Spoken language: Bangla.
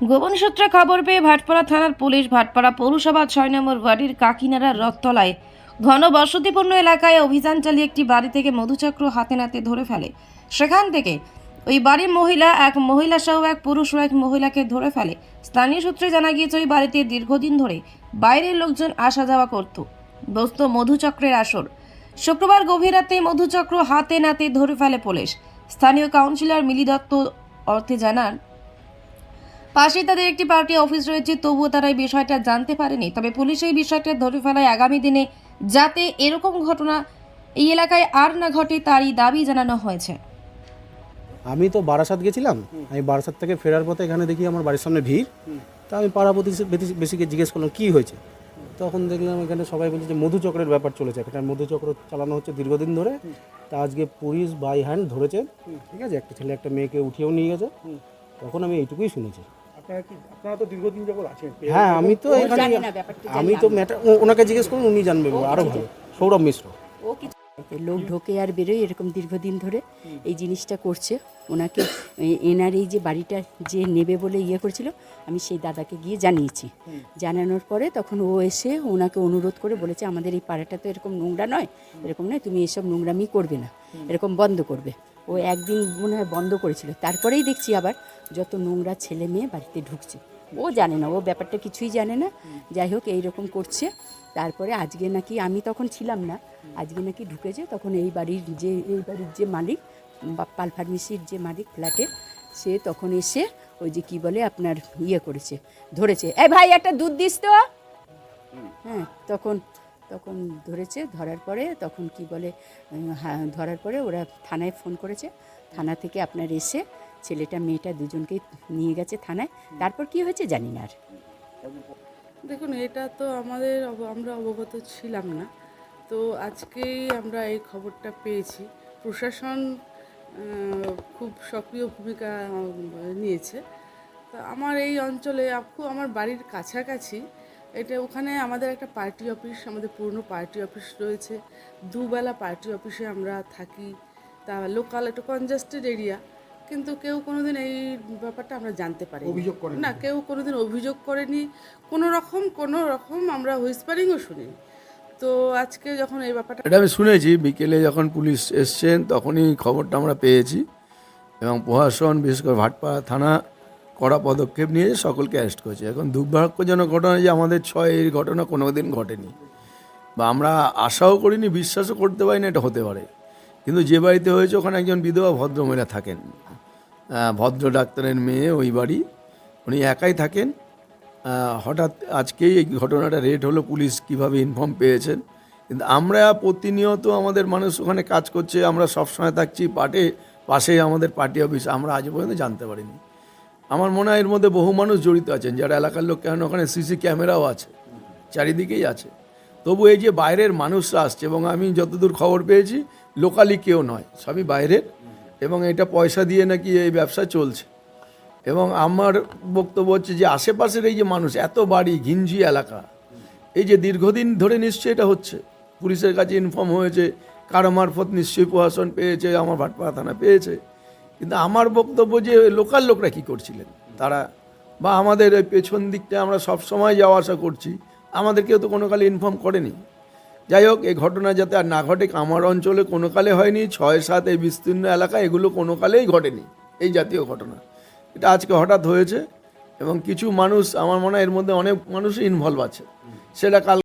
গোপন সূত্রে খবর পেয়ে ভাটপাড়া থানার পুলিশ ভাটপাড়া পৌরসভা ছয় নম্বর ওয়ার্ডের কাকিনাড়ার রথতলায় ঘন বসতিপূর্ণ এলাকায় অভিযান চালিয়ে একটি বাড়ি থেকে মধুচক্র হাতে নাতে ধরে ফেলে। সেখান থেকে ওই বাড়ির মহিলা, এক মহিলা সহ এক পুরুষ ও এক মহিলাকে ধরে ফেলে। স্থানীয় সূত্রে জানা গিয়েছে, ওই বাড়িতে দীর্ঘদিন ধরে বাইরের লোকজন আসা যাওয়া করত। বসত মধুচক্রের আসর। শুক্রবার গভীর রাতে মধুচক্র হাতে নাতে ধরে ফেলে পুলিশ। স্থানীয় কাউন্সিলর মিলি দত্ত অর্থে জানান পাশে তাদের একটি পার্টি অফিস রয়েছে, তবুও তারা এই বিষয়টা জানতে পারেনি। তবে পুলিশ এই বিষয়টা ধরে ফেলায় আগামী দিনে যাতে এরকম ঘটনা এই এলাকায় আর না ঘটে তারই দাবি জানানো হয়েছে। আমি তো বারাসাত গেছিলাম। আমি বারাসাত থেকে ফেরার পথে এখানে দেখি আমার বাড়ির সামনে ভিড়। তা আমি পাড়া বেশিকে জিজ্ঞেস করলাম, কী হয়েছে? তখন দেখলাম এখানে সবাই বলছে যে মধুচক্রের ব্যাপার চলেছে। এখানে মধুচক্র চালানো হচ্ছে দীর্ঘদিন ধরে। তা আজকে পুলিশ বাই হ্যান্ড ধরেছে। ঠিক আছে? একটা ছেলে, একটা মেয়েকে উঠিয়েও নিয়ে গেছে। তখন আমি এইটুকুই শুনেছি। আপনারা কি আপনারা তো দীর্ঘদিন যাবত আছেন। হ্যাঁ আমি তো এখানে আমি তো ম্যাটার ওনাকে জিজ্ঞেস করুন উনি জানবে আরও ভালো। সৌরভ মিশ্র। লোক ঢোকে আর বেরোয় এরকম দীর্ঘদিন ধরে। এই জিনিসটা করছে। ওনাকে এনার এই যে বাড়িটা যে নেবে বলে ইয়ে করেছিল আমি সেই দাদাকে গিয়ে জানিয়েছি। জানানোর পরে তখন ও এসে ওনাকে অনুরোধ করে বলেছে আমাদের এই পাড়াটা তো এরকম নোংরা নয়। এরকম নয় তুমি এসব নোংরামি করবে না। এরকম বন্ধ করবে। ও একদিন মনে হয় বন্ধ করেছিল। তারপরেই দেখছি আবার যত নোংরা ছেলে মেয়ে বাড়িতে ঢুকছে। ও জানে না ও ব্যাপারটা কিছুই জানে না। যাই হোক এইরকম করছে। তারপরে আজকে নাকি আমি তখন ছিলাম না। আজকে নাকি ঢুকেছে। তখন এই বাড়ির যে এই বাড়ির যে মালিক বা পাল ফার্মেসির যে মালিক ফ্ল্যাটের সে তখন এসে ওই যে কি বলে আপনার ইয়ে করেছে ধরেছে। এ ভাই একটা দুধ দিস তো? হ্যাঁ তখন তখন ধরেছে ধরার পরে তখন কি বলে হ্যাঁ, ধরার পরে ওরা থানায় ফোন করেছে। থানা থেকে আপনার এসে ছেলেটা মেয়েটা দুজনকেই নিয়ে গেছে থানায়। তারপর কি হয়েছে জানি না আর। দেখুন এটা তো আমাদের অব- আমরা অবগত ছিলাম না। তো আজকেই আমরা এই খবরটা পেয়েছি। প্রশাসন খুব সক্রিয় ভূমিকা নিয়েছে। তো আমার এই অঞ্চলে খুব আমার বাড়ির কাছাকাছি এটা ওখানে আমাদের একটা পার্টি অফিস আমাদের পুরনো পার্টি অফিস রয়েছে। দুবেলা পার্টি অফিসে আমরা থাকি। তা লোকাল একটা কনজাস্টেড এরিয়া কিন্তু কেউ কোনোদিন এই ব্যাপারটা আমরা জানতে পারি অভিযোগ করে না কেউ কোনোদিন অভিযোগ করেনি। কোনো রকম কোনো রকম আমরা হুইসপারিংও শুনি তো আজকে যখন এই ব্যাপারটা এটা আমি শুনেছি বিকেলে যখন পুলিশ এসছেন তখনই খবরটা আমরা পেয়েছি। এবং প্রশাসন বিশেষ করে ভাটপাড়া থানা কড়া পদক্ষেপ নিয়ে সকলকে অ্যারেস্ট করেছে। এখন দুর্ভাগ্যজনক ঘটনা যে আমাদের ছয় এই ঘটনা কোনো দিন ঘটেনি। বা আমরা আশাও করিনি, বিশ্বাসও করতে পারি না এটা হতে পারে। কিন্তু যে বাড়িতে হয়েছে, ওখানে একজন বিধবা ভদ্রমহিলা থাকেন। ভদ্র ডাক্তারের মেয়ে ওই বাড়ি। উনি একাই থাকেন। হঠাৎ আজকেই এই ঘটনাটা রেড হলো, পুলিশ কীভাবে ইনফর্ম পেয়েছেন। কিন্তু আমরা প্রতিনিয়ত আমাদের মানুষ ওখানে কাজ করছে, আমরা সবসময় থাকছি, পাটে, পাশেই আমাদের পার্টি অফিস, আমরা আজ পর্যন্ত জানতে পারিনি। আমার মনে হয় এর মধ্যে বহু মানুষ জড়িত আছেন, যারা এলাকার লোক কেন ওখানে সিসি ক্যামেরাও আছে, চারিদিকেই আছে। তবু এই যে বাইরের মানুষরা আসছে, এবং আমি যতদূর খবর পেয়েছি, লোকালি কেউ নয়, সবই বাইরের, এবং এটা পয়সা দিয়ে নাকি এই ব্যবসা চলছে। এবং আমার বক্তব্য হচ্ছে যে আশেপাশের এই যে মানুষ, এত বাড়ি, ঘিঞ্জি এলাকা, এই যে দীর্ঘদিন ধরে নিশ্চয়ই এটা হচ্ছে। পুলিশের কাছে ইনফর্ম হয়েছে, কারও মারফত নিশ্চয়ই প্রশাসন পেয়েছে, আমার ভাটপাড়া থানা পেয়েছে। কিন্তু আমার বক্তব্য যে লোকাল লোকরা কি করছিলেন? তারা বা আমাদের ওই পেছন দিকটা আমরা সব সময় যাওয়া আসা করছি, আমাদেরকেও তো কোনো কালে ইনফর্ম করেনি। যাই হোক, এই ঘটনা যাতে আর না ঘটে, আমার অঞ্চলে কোনো কালে হয়নি, ছয়, সাত এই বিস্তীর্ণ এলাকা, এগুলো কোনো কালেই ঘটেনি, এই জাতীয় ঘটনা। এটা আজকে হঠাৎ হয়েছে এবং কিছু মানুষ, আমার মনে হয় এর মধ্যে অনেক মানুষই ইনভলভ আছে। সেটা কাল